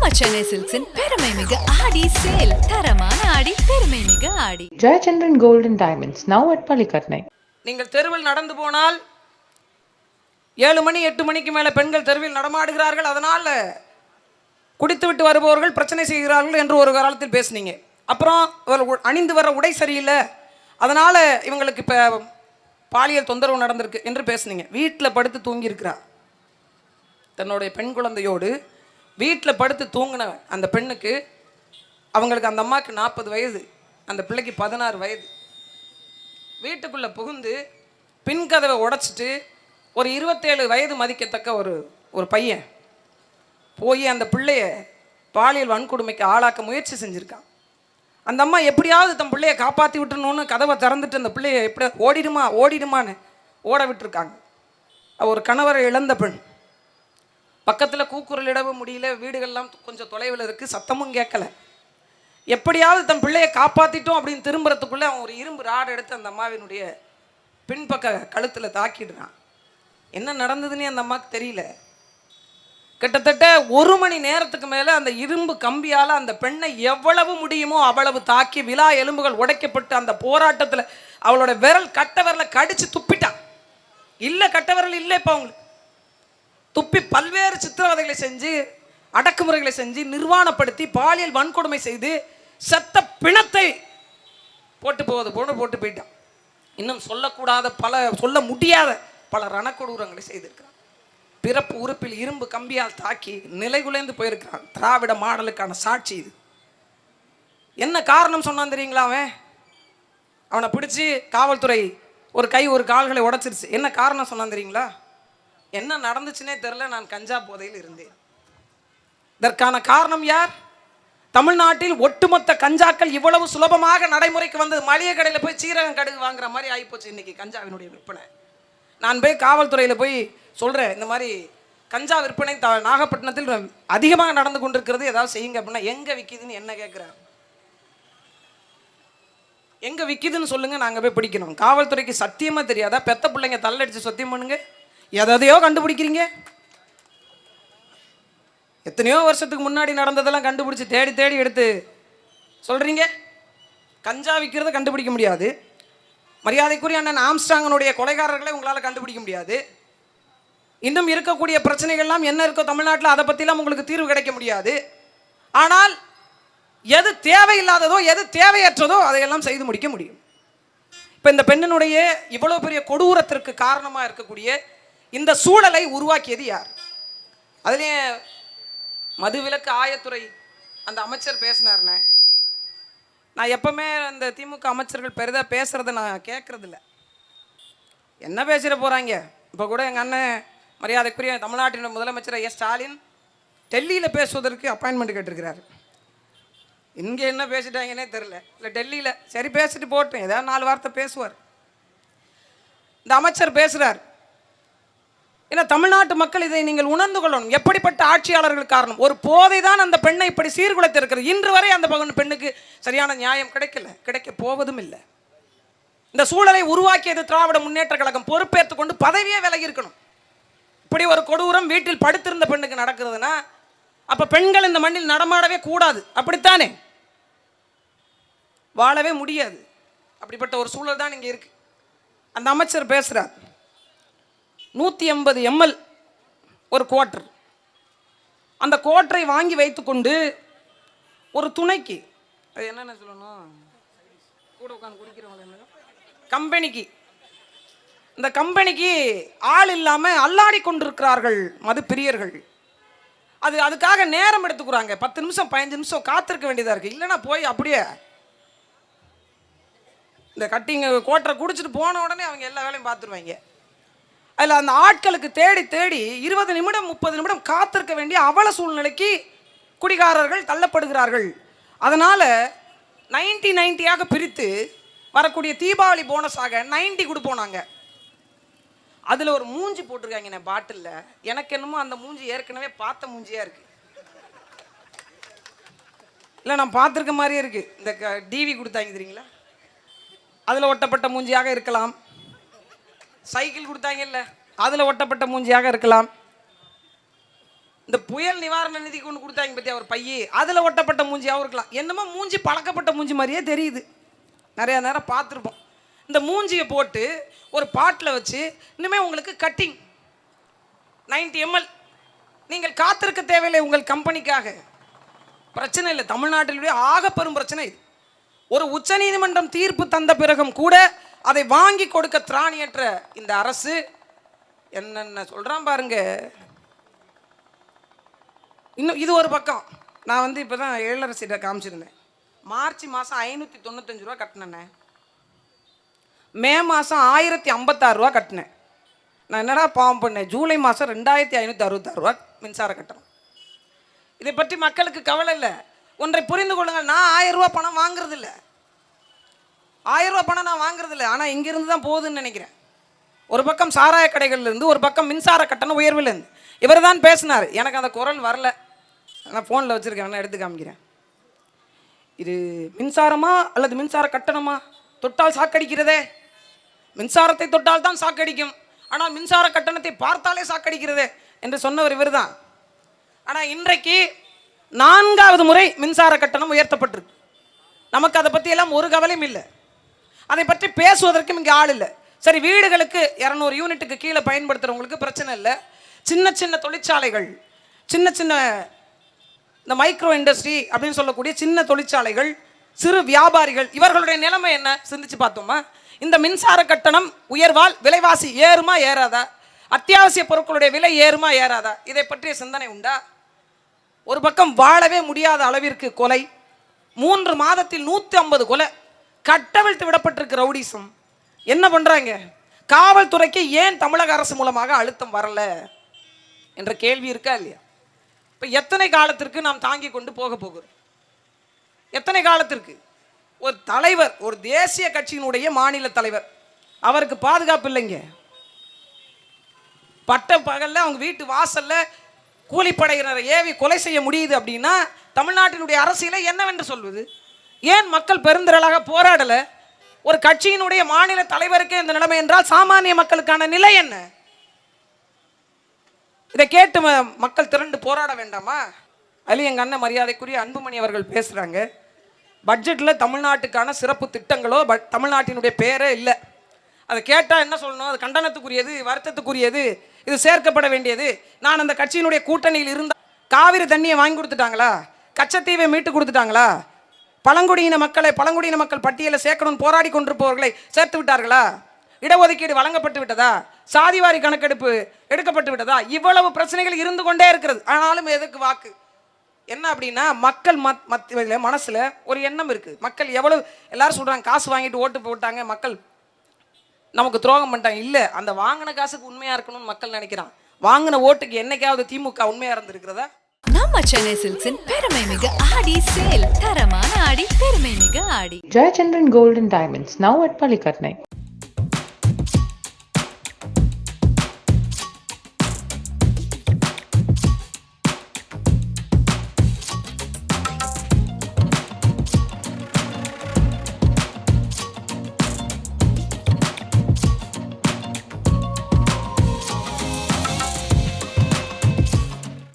நம்ம சென்னை சில்க்ஸின் பெருமை மிகு ஆடி சேல். தரமான ஆடி பெருமை மிகு ஆடி. Jayachandran Gold and Diamonds, now at Palikatnai. நீங்கள் தெருவில் நடந்து போனால் ஏழு மணி எட்டு மணிக்கு மேலே பெண்கள் தெருவில் நடமாடுகிறார்கள். அதனால் குடித்துவிட்டு வருபவர்கள் பிரச்சனை செய்கிறார்கள் என்று ஒரு காலத்தில் பேசுனீங்க. அப்புறம் அணிந்து வர உடை சரியில்லை. அதனால் இவங்களுக்கு இப்போ பாலியல் தொந்தரவு நடந்திருக்கு என்று பேசுனீங்க. வீட்டில் படுத்து தூங்கியிருக்கிறா. தன்னுடைய பெண் குழந்தையோடு வீட்டில் படுத்து தூங்கின அந்த பெண்ணுக்கு அவங்களுக்கு அந்த அம்மாவுக்கு நாற்பது வயது அந்த பிள்ளைக்கு பதினாறு வயது. வீட்டுக்குள்ளே புகுந்து பின் கதவை உடைச்சிட்டு ஒரு இருபத்தேழு வயது மதிக்கத்தக்க ஒரு ஒரு பையன் போய் அந்த பிள்ளைய பாலியல் வன்கொடுமைக்கு ஆளாக்க முயற்சி செஞ்சுருக்கான். அந்த அம்மா எப்படியாவது தன் பிள்ளைய காப்பாற்றி விட்டுறணும்னு கதவை திறந்துட்டு அந்த பிள்ளைய எப்படி ஓடிடுமா ஓடிடுமான்னு ஓட விட்டுருக்காங்க. ஒரு கணவரை இழந்த பெண். பக்கத்தில் கூக்குரலிடவும் முடியல வீடுகள்லாம் கொஞ்சம் தொலைவில் இருக்குது சத்தமும் கேட்கல. எப்படியாவது தன் பிள்ளையை காப்பாற்றிட்டோம் அப்படின்னு திரும்புறதுக்குள்ளே அவன் ஒரு இரும்பு ராடு எடுத்து அந்த அம்மாவினுடைய பின்பக்க கழுத்தில் தாக்கிடுறான். என்ன நடந்ததுன்னே அந்த அம்மாவுக்கு தெரியல. கிட்டத்தட்ட ஒரு மணி நேரத்துக்கு மேலே அந்த இரும்பு கம்பியால் அந்த பெண்ணை எவ்வளவு முடியுமோ அவ்வளவு தாக்கி விலா எலும்புகள் உடைக்கப்பட்டு அந்த போராட்டத்தில் அவளோட விரல் கட்ட விரலை கடித்து துப்பிட்டான். இல்லை கட்ட விரல் இல்லை இப்போ அவங்களுக்கு. துப்பி பல்வேறு சித்திரவதைகளை செஞ்சு அடக்குமுறைகளை செஞ்சு நிர்வாணப்படுத்தி பாலியல் வன்கொடுமை செய்து செத்த பிணத்தை போட்டு போவது போன போட்டு போயிட்டான். இன்னும் சொல்லக்கூடாத பல சொல்ல முடியாத பல ரணக்கொடூரங்களை செய்திருக்கிறான். பிறப்பு உறுப்பில் இரும்பு கம்பியால் தாக்கி நிலைகுலைந்து போயிருக்கிறான். திராவிட மாடலுக்கான சாட்சி இது. என்ன காரணம் சொன்னான் தெரியுங்களா அவன்? அவனை பிடிச்சி காவல்துறை ஒரு கை ஒரு கால்களை உடைச்சிருச்சு. என்ன காரணம் சொன்னான் தெரியுங்களா? என்ன நடந்துச்சுனே தெரில நான் கஞ்சா போதையில் இருந்தேன். இதற்கான காரணம் யார்? தமிழ்நாட்டில் ஒட்டுமொத்த கஞ்சாக்கள் இவ்வளவு சுலபமாக நடைமுறைக்கு வந்தது. மளிகை கடையில் போய் சீரகம் கடுகு வாங்குற மாதிரி ஆகிப்போச்சு இன்னைக்கு கஞ்சாவினுடைய விற்பனை. நான் போய் காவல்துறையில் போய் சொல்கிறேன் இந்த மாதிரி கஞ்சா விற்பனை த நாகப்பட்டினத்தில் அதிகமாக நடந்து கொண்டிருக்கிறது ஏதாவது செய்யுங்க அப்படின்னா எங்கே விற்கிதுன்னு என்ன கேட்குறாரு எங்கே விற்கிதுன்னு சொல்லுங்கள் நாங்கள் போய் பிடிக்கணும். காவல்துறைக்கு சத்தியமாக தெரியாதா? பெத்த பிள்ளைங்க தள்ளடிச்சு சத்தியம் பண்ணுங்க. எதையோ கண்டுபிடிக்கிறீங்க? எத்தனையோ வருஷத்துக்கு முன்னாடி நடந்ததெல்லாம் கண்டுபிடிச்சி தேடி தேடி எடுத்து சொல்கிறீங்க கஞ்சா விற்கிறத கண்டுபிடிக்க முடியாது. மரியாதைக்குரிய அண்ணன் ஆம்ஸ்டாங்கனுடைய கொலைகாரர்களை உங்களால் கண்டுபிடிக்க முடியாது. இன்னும் இருக்கக்கூடிய பிரச்சனைகள்லாம் என்ன இருக்கோ தமிழ்நாட்டில் அதை பற்றிலாம் உங்களுக்கு தீர்வு கிடைக்க முடியாது. ஆனால் எது தேவையில்லாததோ எது தேவையற்றதோ அதையெல்லாம் செய்து முடிக்க முடியும். இப்போ இந்த பெண்ணினுடைய இவ்வளோ பெரிய கொடூரத்திற்கு காரணமாக இருக்கக்கூடிய இந்த சூழலை உருவாக்கியது யார்? அதுலேயே மதுவிலக்கு ஆயத்துறை அந்த அமைச்சர் பேசினார்னே. நான் எப்பவுமே அந்த திமுக அமைச்சர்கள் பெரிதாக பேசுகிறத நான் கேட்குறதில்ல என்ன பேசிட போகிறாங்க இப்போ கூட எங்கள் அண்ணன் மரியாதைக்குரிய தமிழ்நாட்டின் முதலமைச்சர் எஸ் ஸ்டாலின் டெல்லியில் பேசுவதற்கு அப்பாயின்மெண்ட் கேட்டிருக்கிறாரு. இங்கே என்ன பேசிட்டாங்கன்னே தெரில இல்லை டெல்லியில். சரி பேசிட்டு போட்டோம் ஏதாவது நாலு வார்த்தை பேசுவார். இந்த அமைச்சர் பேசுகிறார் ஏன்னா தமிழ்நாட்டு மக்கள் இதை நீங்கள் உணர்ந்து கொள்ளணும். எப்படிப்பட்ட ஆட்சியாளர்கள் காரணம்? ஒரு போதை தான் அந்த பெண்ணை இப்படி சீர்குலைத்திருக்கிறது. இன்று வரை அந்த பகவன் பெண்ணுக்கு சரியான நியாயம் கிடைக்கல. கிடைக்க போவதும் இல்லை. இந்த சூழலை உருவாக்கியது திராவிட முன்னேற்ற கழகம். பொறுப்பேற்று கொண்டு பதவியே விலகி இருக்கணும் இப்படி ஒரு கொடூரம் வீட்டில் படுத்திருந்த பெண்ணுக்கு நடக்கிறதுனா அப்ப பெண்கள் இந்த மண்ணில் நடமாடவே கூடாது. அப்படித்தானே? வாழவே முடியாது. அப்படிப்பட்ட ஒரு சூழல் தான் இங்கே இருக்கு. அந்த அமைச்சர் பேசுகிறார் நூற்றி எண்பது எம்எல் ஒரு குவார்ட்டர் அந்த குவார்ட்டரை வாங்கி வைத்துக்கொண்டு ஒரு துணைக்கு அது என்னென்ன சொல்லணும்? கூட உட்காந்து குடிக்கிறவங்க கம்பெனிக்கு. இந்த கம்பெனிக்கு ஆள் இல்லாமல் அல்லாடி கொண்டிருக்கிறார்கள் மது பிரியர்கள் அது அதுக்காக நேரம் எடுத்துக்கிறாங்க. பத்து நிமிஷம் பதினஞ்சு நிமிஷம் காத்திருக்க வேண்டியதாக இருக்குது இல்லைன்னா போய் அப்படியே இந்த கட்டிங் கோட்டரை குடிச்சிட்டு போன உடனே அவங்க எல்லா வேலையும் பார்த்துருவாங்க. அதில் அந்த ஆட்களுக்கு தேடி தேடி இருபது நிமிடம் முப்பது நிமிடம் காத்திருக்க வேண்டிய அவல சூழ்நிலைக்கு குடிகாரர்கள் தள்ளப்படுகிறார்கள். அதனால் நைன்டி நைன்ட்டியாக பிரித்து வரக்கூடிய தீபாவளி போனஸாக நைன்டி கொடுப்போம் நாங்கள் அதில் ஒரு மூஞ்சி போட்டிருக்காங்க நான் பாட்டிலில். எனக்கு என்னமோ அந்த மூஞ்சி ஏற்கனவே பார்த்த மூஞ்சியாக இருக்குது இல்லை நான் பார்த்துருக்க மாதிரியே இருக்குது இந்த டிவி கொடுத்தாங்க தெரியுங்களா? அதில் ஒட்டப்பட்ட மூஞ்சியாக இருக்கலாம். சைக்கிள் கொடுத்தாங்கல்ல. அதில் ஒட்டப்பட்ட மூஞ்சியாக இருக்கலாம். இந்த புயல் நிவாரண நிதி கொண்டு கொடுத்தாங்க பத்தி அவர் பைய? அதில் ஒட்டப்பட்ட மூஞ்சியாகவும் இருக்கலாம். என்னமோ மூஞ்சி பழக்கப்பட்ட மூஞ்சி மாதிரியே தெரியுது. நிறையா நேரம் பார்த்துருப்போம். இந்த மூஞ்சியை போட்டு ஒரு பாட்டில் வச்சு இனிமேல் உங்களுக்கு கட்டிங் 90 எம்எல் நீங்கள் காத்திருக்க தேவையில்லை உங்கள் கம்பெனிக்காக பிரச்சனை இல்லை. தமிழ்நாட்டிலுடைய ஆக பெரும் பிரச்சனை இது. ஒரு உச்சநீதிமன்றம் தீர்ப்பு தந்த பிறகும் கூட அதை வாங்கி கொடுக்க திராணியற்ற இந்த அரசு என்னென்ன சொல்கிறான் பாருங்க. இன்னும் இது ஒரு பக்கம். நான் வந்து இப்போ தான் ஏழரசிட்ட காமிச்சிருந்தேன். மார்ச் மாதம் ஐநூற்றி தொண்ணூத்தஞ்சு ரூபா கட்டினேண்ணே மே மாதம் ஆயிரத்தி ஐம்பத்தாறு ரூபா கட்டினேன். நான் என்னடா பாவம் பண்ணேன்? ஜூலை மாதம் ரெண்டாயிரத்தி ஐநூற்றி அறுபத்தாறு ரூபா மின்சார கட்டணம். இதை பற்றி மக்களுக்கு கவலை இல்லை. ஒன்றை புரிந்து கொள்ளுங்கள். நான் ஆயிரம் ரூபாய் பணம் வாங்குறதில்லை. ஆயிரம் ரூபா பணம் நான் வாங்குறது இல்லை. ஆனால் இங்கிருந்து தான் போகுதுன்னு நினைக்கிறேன். ஒரு பக்கம் சாராய கடைகள்லேருந்து ஒரு பக்கம் மின்சார கட்டண உயர்விலேருந்து இவர் தான் பேசினார். எனக்கு அந்த குரல் வரல. நான் ஃபோனில் வச்சுருக்கேன். எடுத்து காமிக்கிறேன். இது மின்சாரமா அல்லது மின்சார கட்டணமா? தொட்டால் சாக்கடிக்கிறதே. மின்சாரத்தை தொட்டால் தான் சாக்கடிக்கும். ஆனால் மின்சார கட்டணத்தை பார்த்தாலே சாக்கடிக்கிறதே என்று சொன்னவர் இவர்தான் ஆனால் இன்றைக்கு நான்காவது முறை மின்சார கட்டணம் உயர்த்தப்பட்டிருக்கு. நமக்கு அதை பற்றியெல்லாம் ஒரு கவலையும் இல்லை. அதை பற்றி பேசுவதற்கும் இங்கே ஆள் இல்லை. சரி வீடுகளுக்கு இரநூறு யூனிட்டுக்கு கீழே பயன்படுத்துகிறவங்களுக்கு பிரச்சனை இல்லை. சின்ன சின்ன தொழிற்சாலைகள் சின்ன சின்ன இந்த மைக்ரோ இண்டஸ்ட்ரி அப்படின்னு சொல்லக்கூடிய சின்ன தொழிற்சாலைகள் சிறு வியாபாரிகள் இவர்களுடைய நிலைமை என்ன? சிந்திச்சு பார்த்தோமா? இந்த மின்சார கட்டணம் உயர்வால் விலைவாசி ஏறுமா ஏறாதா? அத்தியாவசிய பொருட்களுடைய விலை ஏறுமா ஏறாதா? இதை பற்றிய சிந்தனை உண்டா? ஒரு பக்கம் வாழவே முடியாத அளவிற்கு கொலை மூன்று மாதத்தில் நூற்றி ஐம்பது கொலை கட்டவிழ்த்து விடப்பட்டிருக்கு ரவுடிசம். என்ன பண்ணுறாங்க காவல்துறைக்கு ஏன் தமிழக அரசு மூலமாக அழுத்தம் வரல? என்ற கேள்வி இருக்கா இல்லையா? இப்போ எத்தனை காலத்திற்கு நாம் தாங்கி கொண்டு போக போகிறோம்? எத்தனை காலத்திற்கு? ஒரு தலைவர் ஒரு தேசிய கட்சியினுடைய மாநில தலைவர் அவருக்கு பாதுகாப்பு இல்லைங்க. பட்ட பகலில் அவங்க வீட்டு வாசலில் கூலிப்படையினரை ஏவி கொலை செய்ய முடியுது அப்படின்னா தமிழ்நாட்டினுடைய அரசியலை என்னவென்று சொல்வது? ஏன் மக்கள் பெருந்திரளாக போராடல? ஒரு கட்சியினுடைய மாநில தலைவருக்கே இந்த நிலைமை என்றால் சாமானிய மக்களுக்கான நிலை என்ன? இதை கேட்டு மக்கள் திரண்டு போராட வேண்டாமா? அலி எங்க அண்ணன் மரியாதைக்குரிய அன்புமணி அவர்கள் பேசுறாங்க. பட்ஜெட்ல தமிழ்நாட்டுக்கான சிறப்பு திட்டங்களோ பட் தமிழ்நாட்டினுடைய பேரே இல்லை. அதை கேட்டால் என்ன சொல்லணும்? அது கண்டனத்துக்குரியது வருத்தத்துக்குரியது இது சேர்க்கப்பட வேண்டியது. நான் அந்த கட்சியினுடைய கூட்டணியில் இருந்த காவிரி தண்ணியை வாங்கி கொடுத்துட்டாங்களா? கச்சத்தீவை மீட்டு கொடுத்துட்டாங்களா? பழங்குடியின மக்களை பழங்குடியின மக்கள் பட்டியலை சேர்க்கணும்னு போராடி கொண்டிருப்பவர்களை சேர்த்து விட்டார்களா? இடஒதுக்கீடு வழங்கப்பட்டு விட்டதா? சாதிவாரி கணக்கெடுப்பு எடுக்கப்பட்டு விட்டதா? இவ்வளவு பிரச்சனைகள் இருந்து கொண்டே இருக்கிறது. ஆனாலும் எதுக்கு வாக்கு? என்ன அப்படின்னா மக்கள் மத் மத்தியில் மனசில் ஒரு எண்ணம் இருக்குது மக்கள் எவ்வளவு எல்லாரும் சொல்கிறாங்க காசு வாங்கிட்டு ஓட்டு போட்டாங்க மக்கள் நமக்கு துரோகம் பண்ணிட்டாங்க. இல்லை அந்த வாங்கின காசுக்கு உண்மையாக இருக்கணும்னு மக்கள் நினைக்கிறான் வாங்கின ஓட்டுக்கு என்னைக்காவது திமுக உண்மையாக இருந்திருக்கிறதா? நம்ம சென்னை சில்க்ஸின் பெருமை மிக ஆடி சேல் தரமான ஆடி பெருமை மிக ஆடி Jayachandran golden diamonds now at பள்ளிக்கட்னை